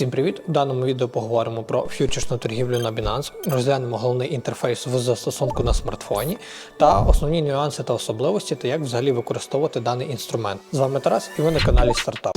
Всім привіт! У даному відео поговоримо про фьючерсну торгівлю на Binance, розглянемо головний інтерфейс в застосунку на смартфоні та основні нюанси та особливості, та як взагалі використовувати даний інструмент. З вами Тарас і ви на каналі Стартап.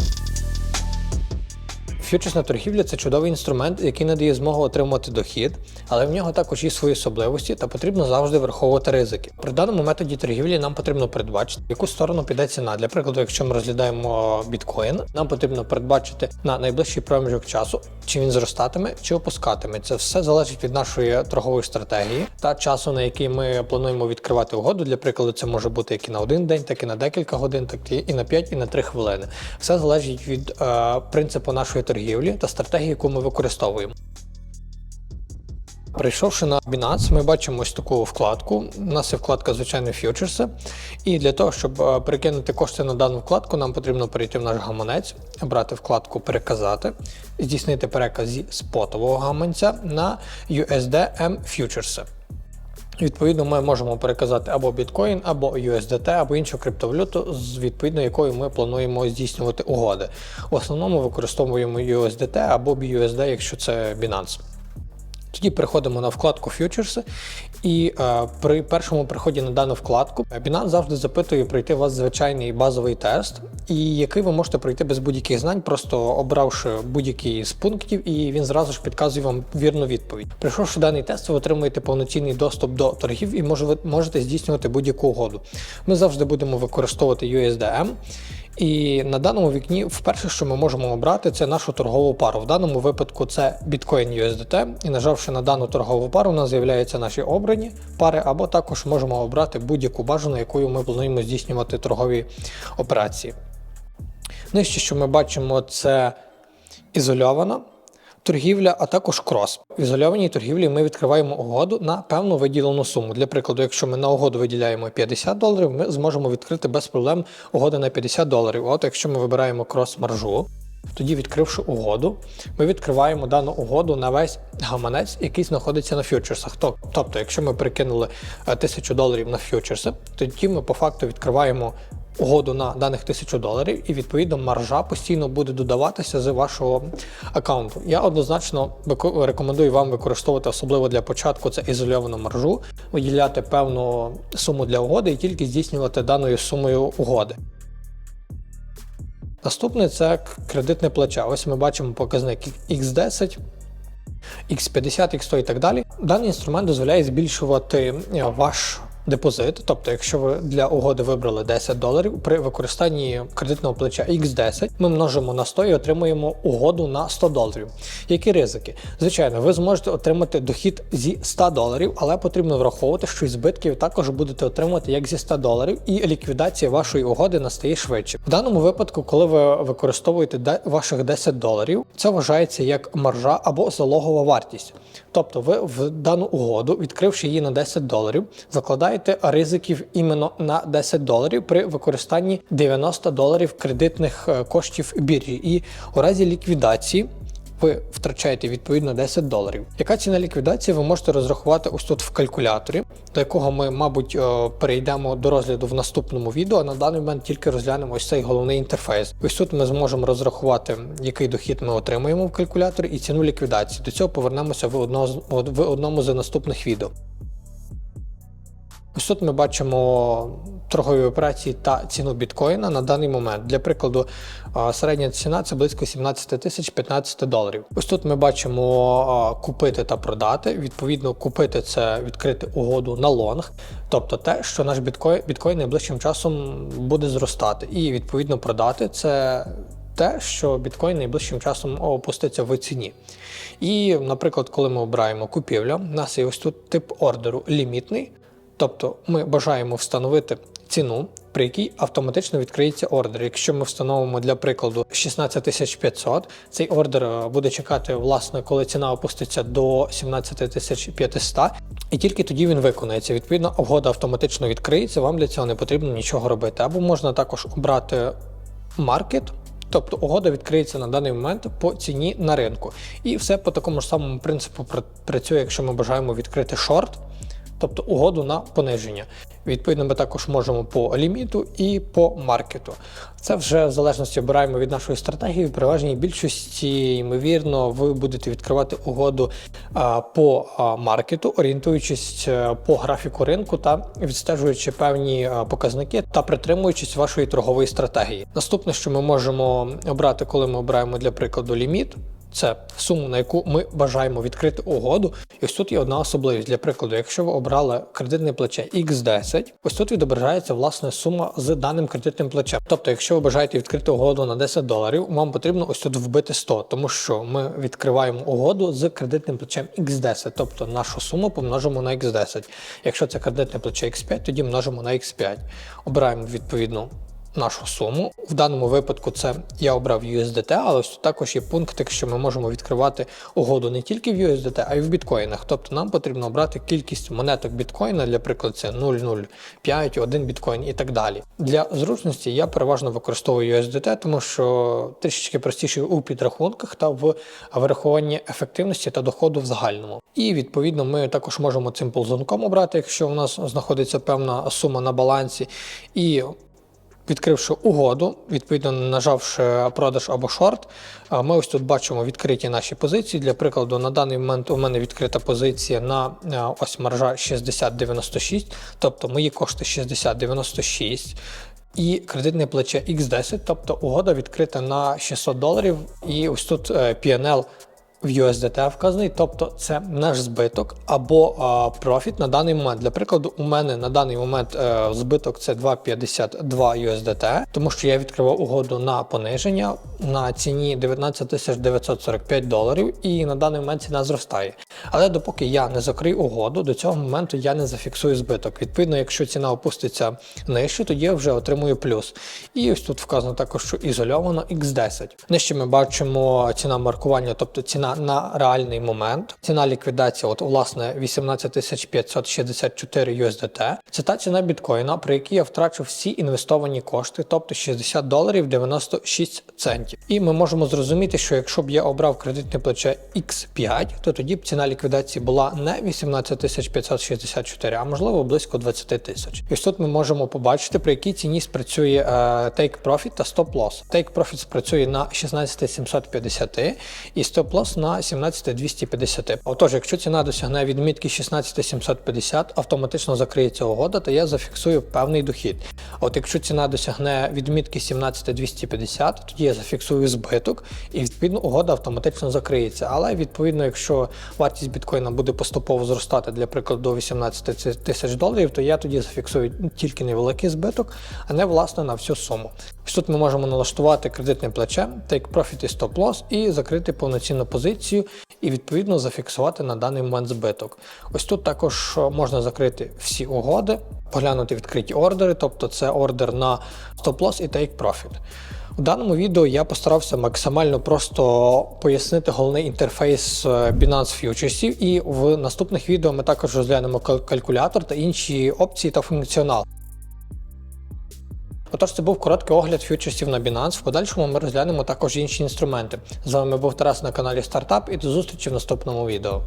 Фьючерсна торгівля це чудовий інструмент, який надає змогу отримувати дохід, але в нього також є свої особливості та потрібно завжди враховувати ризики. При даному методі торгівлі нам потрібно передбачити, в яку сторону піде ціна. Для прикладу, якщо ми розглядаємо біткоін, нам потрібно передбачити на найближчий проміжок часу, чи він зростатиме, чи опускатиме. Це все залежить від нашої торгової стратегії та часу, на який ми плануємо відкривати угоду. Для прикладу, це може бути як і на один день, так і на декілька годин, так і на 5, і на 3 хвилини. Все залежить від е, принципу нашої торгівлі та стратегії, яку ми використовуємо. Прийшовши на Binance, ми бачимо ось таку вкладку. У нас є вкладка звичайно фьючерси. І для того, щоб е, перекинути кошти на дану вкладку, нам потрібно перейти в наш гаманець, обрати вкладку Переказати, здійснити переказ зі спотового гаманця на USDM фьючерси. Відповідно, ми можемо переказати або біткоін, або USDT, або іншу криптовалюту, з відповідно якою ми плануємо здійснювати угоди. В основному використовуємо USDT або BUSD, якщо це Binance. Тоді переходимо на вкладку Фьючерси, і е, при першому приході на дану вкладку Binance завжди запитує пройти у вас звичайний базовий тест, і який ви можете пройти без будь-яких знань, просто обравши будь-який з пунктів, і він зразу ж підказує вам вірну відповідь. Пройшовши даний тест, ви отримуєте повноцінний доступ до торгів і можете здійснювати будь-яку угоду. Ми завжди будемо використовувати USDM. І на даному вікні, вперше, що ми можемо обрати, це нашу торгову пару. В даному випадку це Bitcoin USDT. І нажавши на дану торгову пару, у нас з'являються наші обрані пари, або також можемо обрати будь-яку бажану, якою ми плануємо здійснювати торгові операції. Нижче, що ми бачимо, це ізольована торгівля, а також крос. В ізольованій торгівлі ми відкриваємо угоду на певну виділену суму. Для прикладу, якщо ми на угоду виділяємо 50 доларів, ми зможемо відкрити без проблем угоди на 50 доларів. От якщо ми вибираємо крос-маржу, тоді, відкривши угоду, ми відкриваємо дану угоду на весь гаманець, який знаходиться на фьючерсах. Тобто, якщо ми перекинули 1000 доларів на фьючерси, тоді ми по факту відкриваємо угоду на даних 1000 доларів, і відповідно маржа постійно буде додаватися з вашого аккаунту. Я однозначно рекомендую вам використовувати, особливо для початку, це ізольовану маржу, виділяти певну суму для угоди і тільки здійснювати даною сумою угоди. Наступне це кредитне плече. Ось ми бачимо показник X10. X50, X100 і так далі. Даний інструмент дозволяє збільшувати ваш депозит. Тобто, якщо ви для угоди вибрали 10 доларів, при використанні кредитного плеча X10 ми множимо на 100 і отримуємо угоду на 100 доларів. Які ризики? Звичайно, ви зможете отримати дохід зі 100 доларів, але потрібно враховувати, що і збитків також будете отримувати як зі 100 доларів, і ліквідація вашої угоди настає швидше. В даному випадку, коли ви використовуєте ваших 10 доларів, це вважається як маржа або залогова вартість. Тобто, ви в дану угоду, відкривши її на 10 доларів, закладаєте маєте ризиків іменно на 10 доларів при використанні 90 доларів кредитних е, коштів біржі. І у разі ліквідації. Ви втрачаєте відповідно 10 доларів. Яка ціна ліквідації ви можете розрахувати ось тут в калькуляторі, до якого ми, мабуть, е, перейдемо до розгляду в наступному відео. а На даний момент тільки розглянемо ось цей головний інтерфейс. Ось тут ми зможемо розрахувати, який дохід ми отримуємо в калькуляторі і ціну ліквідації. До цього повернемося в одному з наступних відео. Ось тут ми бачимо торгові операції та ціну біткоїна на даний момент. Для прикладу, середня ціна це близько 17 тисяч 15 доларів. Ось тут ми бачимо купити та продати. Відповідно, купити це відкрити угоду на лонг, тобто те, що наш біткоін, біткоін найближчим часом буде зростати. І відповідно продати це. Те, що біткоін найближчим часом опуститься в ціні. І, наприклад, коли ми обираємо купівлю, у нас є ось тут тип ордеру лімітний. Тобто ми бажаємо встановити ціну, при якій автоматично відкриється ордер. Якщо ми встановимо для прикладу 16500, цей ордер е, буде чекати, власне, коли ціна опуститься до 17500, і тільки тоді він виконається. Відповідно, угода автоматично відкриється, вам для цього не потрібно нічого робити. Або можна також обрати маркет. Тобто угода відкриється на даний момент по ціні на ринку. І все по такому ж самому принципу працює, якщо ми бажаємо відкрити шорт тобто угоду на пониження. Відповідно, ми також можемо по ліміту і по маркету. Це вже в залежності обираємо від нашої стратегії. В переважній більшості, ймовірно, ви будете відкривати угоду по маркету, орієнтуючись а, по графіку ринку та відстежуючи певні показники та притримуючись вашої торгової стратегії. Наступне, що ми можемо обрати, коли ми обираємо для прикладу ліміт. Це суму, на яку ми бажаємо відкрити угоду. І ось тут є одна особливість. Для прикладу, якщо ви обрали кредитне плече X10, ось тут відображається власне сума з даним кредитним плечем. Тобто, якщо ви бажаєте відкрити угоду на 10 доларів, вам потрібно ось тут вбити 100, тому що ми відкриваємо угоду з кредитним плечем X10, тобто нашу суму помножимо на X10. Якщо це кредитне плече X5, тоді множимо на X5. Обираємо відповідну нашу суму. В даному випадку це я обрав USDT, але ось також є пункт, що ми можемо відкривати угоду не тільки в USDT, а й в біткоїнах. Тобто нам потрібно обрати кількість монеток біткоїна, для прикладу, це 0,05, 1 біткоін і так далі. Для зручності я переважно використовую USDT, тому що трішечки простіше у підрахунках та в вирахуванні ефективності та доходу в загальному. І відповідно ми також можемо цим ползунком обрати, якщо у нас знаходиться певна сума на балансі. І Відкривши угоду, відповідно нажавши продаж або шорт, ми ось тут бачимо відкриті наші позиції. Для прикладу, на даний момент у мене відкрита позиція на ось маржа 60,96, тобто мої кошти 60,96. І кредитне плече X10, тобто угода відкрита на 600 доларів. І ось тут е, PNL в USDT вказаний, тобто це наш збиток або а, профіт на даний момент. Для прикладу, у мене на даний момент е, збиток це 2,52 USDT, тому що я відкривав угоду на пониження на ціні 19 945 доларів, і на даний момент ціна зростає. Але допоки я не закрию угоду, до цього моменту я не зафіксую збиток. Відповідно, якщо ціна опуститься нижче, тоді я вже отримую плюс. І ось тут вказано також, що ізольовано X10. Нижче ми бачимо ціна маркування, тобто ціна на реальний момент. Ціна ліквідації, от власне 18 564 USDT. Це та ціна біткоїна, при якій я втрачу всі інвестовані кошти, тобто 60 доларів 96 центів. І ми можемо зрозуміти, що якщо б я обрав кредитне плече X5, то тоді б ціна ліквідації була не 18 564, а можливо близько 20 тисяч. І ось тут ми можемо побачити, при якій ціні спрацює е, Take Profit та Stop Loss. Take Profit спрацює на 16 750 і Stop Loss на 17250. Отож, якщо ціна досягне відмітки 16750, автоматично закриється угода, та я зафіксую певний дохід. От якщо ціна досягне відмітки 17250, тоді я зафіксую збиток і відповідно угода автоматично закриється. Але відповідно, якщо вартість біткоїна буде поступово зростати, для прикладу до 18 тисяч доларів, то я тоді зафіксую тільки невеликий збиток, а не власне на всю суму. Ось тут ми можемо налаштувати кредитне плече, take profit і stop loss і закрити повноцінну позицію і відповідно зафіксувати на даний момент збиток. Ось тут також можна закрити всі угоди, поглянути відкриті ордери, тобто це ордер на stop loss і take profit. У даному відео я постарався максимально просто пояснити головний інтерфейс е, Binance Futures, і в наступних відео ми також розглянемо калькулятор та інші опції та функціонал. Отож, це був короткий огляд фьючерсів на Binance. В подальшому ми розглянемо також інші інструменти. З вами був Тарас на каналі Стартап і до зустрічі в наступному відео.